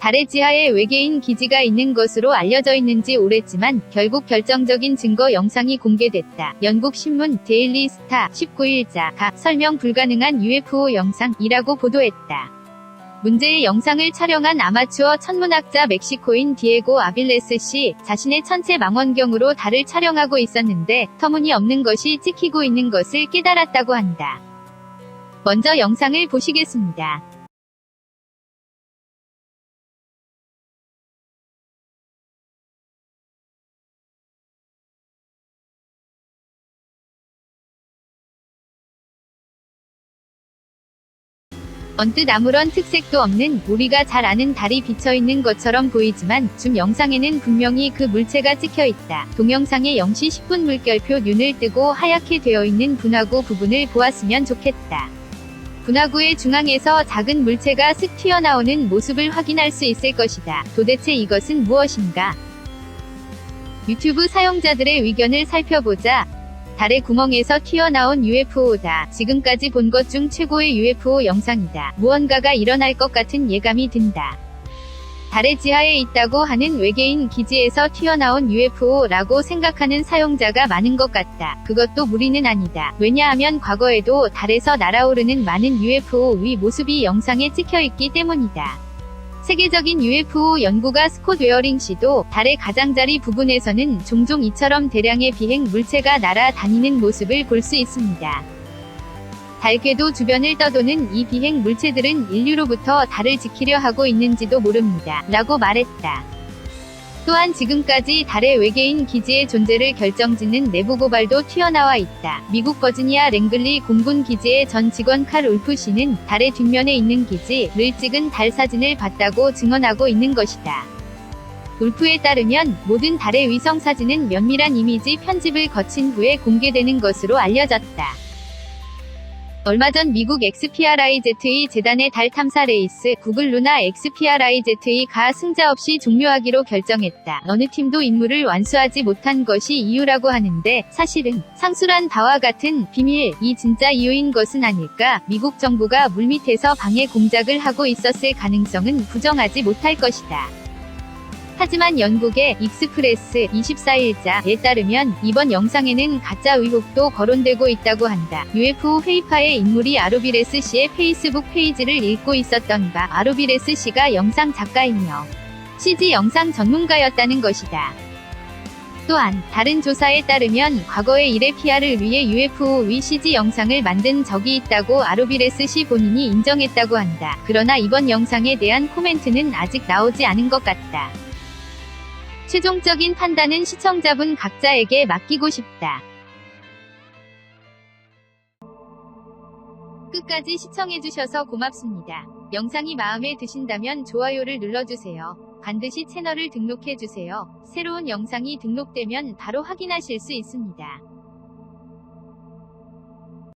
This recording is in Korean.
달의 지하에 외계인 기지가 있는 것으로 알려져 있는지 오랬지만 결국 결정적인 증거 영상이 공개됐다. 영국 신문 데일리 스타 19일자가 설명 불가능한 UFO 영상이라고 보도했다. 문제의 영상을 촬영한 아마추어 천문학자 멕시코인 디에고 아빌레스 씨 자신의 천체 망원경으로 달을 촬영하고 있었는데 터무니없는 것이 찍히고 있는 것을 깨달았다고 한다. 먼저 영상을 보시겠습니다. 언뜻 아무런 특색도 없는 우리가 잘 아는 달이 비쳐있는 것처럼 보이지만 줌 영상에는 분명히 그 물체가 찍혀 있다. 동영상의 0시 10분 물결표 눈을 뜨고 하얗게 되어 있는 분화구 부분을 보았으면 좋겠다. 분화구의 중앙에서 작은 물체가 슥 튀어나오는 모습을 확인할 수 있을 것이다. 도대체 이것은 무엇인가? 유튜브 사용자들의 의견을 살펴보자. 달의 구멍에서 튀어나온 UFO다. 지금까지 본 것 중 최고의 UFO 영상이다. 무언가가 일어날 것 같은 예감이 든다. 달의 지하에 있다고 하는 외계인 기지에서 튀어나온 UFO라고 생각하는 사용자가 많은 것 같다. 그것도 무리는 아니다. 왜냐하면 과거에도 달에서 날아오르는 많은 UFO의 모습이 영상에 찍혀 있기 때문이다. 세계적인 UFO 연구가 스콧 웨어링 씨도 달의 가장자리 부분에서는 종종 이처럼 대량의 비행 물체가 날아다니는 모습을 볼 수 있습니다. 달궤도 주변을 떠도는 이 비행 물체들은 인류로부터 달을 지키려 하고 있는지도 모릅니다. 라고 말했다. 또한 지금까지 달의 외계인 기지의 존재를 결정짓는 내부 고발도 튀어나와 있다. 미국 버지니아 랭글리 공군 기지의 전 직원 칼 울프 씨는 달의 뒷면에 있는 기지를 찍은 달 사진을 봤다고 증언하고 있는 것이다. 울프에 따르면 모든 달의 위성 사진은 면밀한 이미지 편집을 거친 후에 공개되는 것으로 알려졌다. 얼마 전 미국 XPRIZ의 재단의 달 탐사 레이스 구글 루나 XPRIZ가 승자 없이 종료하기로 결정했다. 어느 팀도 임무를 완수하지 못한 것이 이유라고 하는데 사실은 상술한 바와 같은 비밀 이 진짜 이유인 것은 아닐까? 미국 정부가 물밑에서 방해 공작을 하고 있었을 가능성은 부정하지 못할 것이다. 하지만 영국의 익스프레스 24일자에 따르면 이번 영상에는 가짜 의혹도 거론되고 있다고 한다. UFO 회의파의 인물이 아로비레스 씨의 페이스북 페이지를 읽고 있었던 바 아로비레스 씨가 영상 작가이며 CG 영상 전문가였다는 것이다. 또한 다른 조사에 따르면 과거에 PR을 위해 UFO의 CG 영상을 만든 적이 있다고 아로비레스 씨 본인이 인정했다고 한다. 그러나 이번 영상에 대한 코멘트는 아직 나오지 않은 것 같다. 최종적인 판단은 시청자분 각자에게 맡기고 싶다. 끝까지 시청해주셔서 고맙습니다. 영상이 마음에 드신다면 좋아요를 눌러주세요. 반드시 채널을 등록해주세요. 새로운 영상이 등록되면 바로 확인하실 수 있습니다.